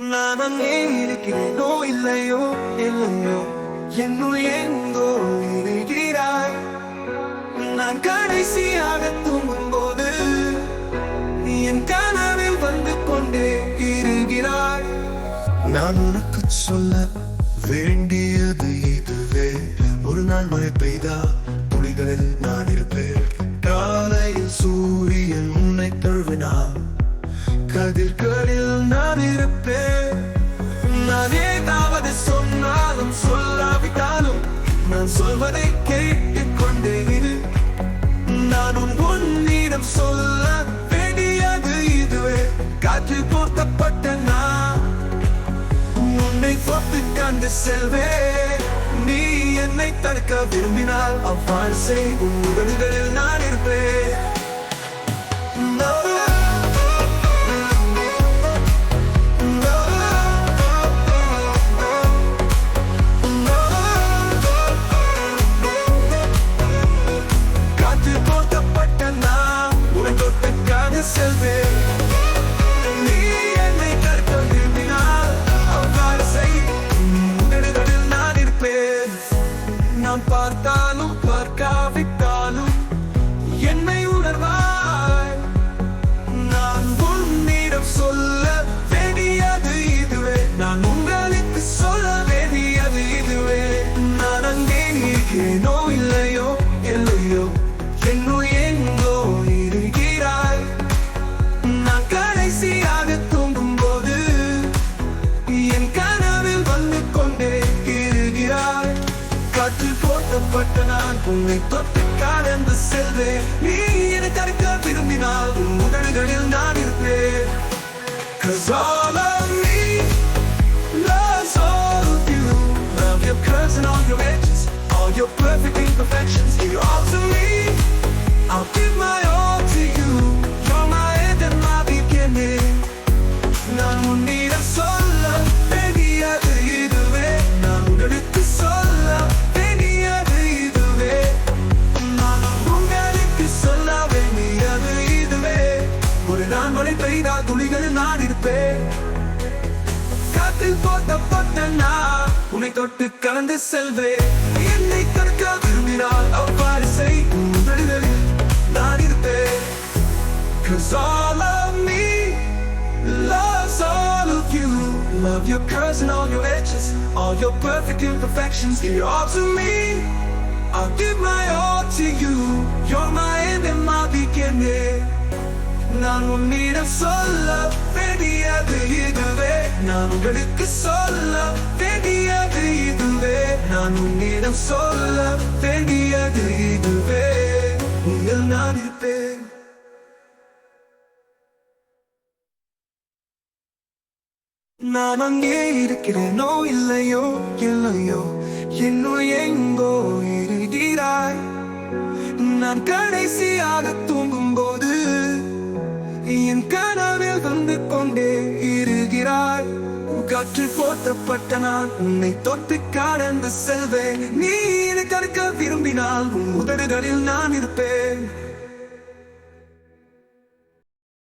நான் அங்கே இருக்கிறேனோ இல்லையோ இல்லையோ. என்னுள் எங்கோ இருக்கிறாய். நான் கடைசியாக தூங்கும் போது என் கனவில் வந்து கொண்டே இருக்கிறாய். நான் உனக்கு சொல்ல வேண்டியது இதுவே. ஒரு நாள் மழை பெய்தா துளிகளில் நான் இருப்பேன். காலையில் சூரியன் உன்னை தழுவினார் கதிர்கள் நான் சொல்வதை கேட்டுக் கொண்டே இரு. நானும் உன்னிடம் சொல்ல வேண்டியது இதுவே. காற்று போர்த்தப்பட்ட நான் உன்னை தொட்டு கண்டு செல்வே நீ என்னை தடுக்க விரும்பினால் அவ்வாறு செய். உங்களில் நான் இருப்பேன். காற்று போட்டப்பட்ட நான் உன்னை தொட்டு கடந்து செல்வேன் நீ என்னை தடுக்க விரும்பினால் உன் உதடுகளில் நான் இருப்பேன் Cause all of me loves all of you Love your curves and all your edges All your perfect imperfections Give your all to me I'll give my all ஒரு நான் மழை பெய்தால் துளிகள் நான் இருப்பேன் காற்றில் போட்டப்பட்ட நான் உன்னை தொட்டு கலந்து செல்வேன் என்னை தடுக்க விரும்பினால் அவ்வாறு செய் உதடுகளில் நான் இருப்பேன் Cause all of me loves all of you. Love your curves and all your edges, all your perfect imperfections. Give your all to me. I'll give my all to you. You're my. நான் உன்னிடம் சொல்ல வேண்டியது இதுவே. நான் உங்களுக்கு சொல்ல வேண்டியது இதுவே. நான் உன்னிடம் சொல்ல வேண்டியது இதுவே. நீங்கள் நான் இருப்பேன். நான் அங்கே இருக்கிறேனோ இல்லையோ இல்லையோ. என்னுள் எங்கோ இருக்கிறாய். நான் கடைசியாக கொண்டே இருக்கிறாய். காற்று போத்தப்பட்ட நான் உன்னை தொட்டு கடந்து செல்வேன். நீ கற்க விரும்பினால் உன் உதடுகளில் நான் இருப்பேன்.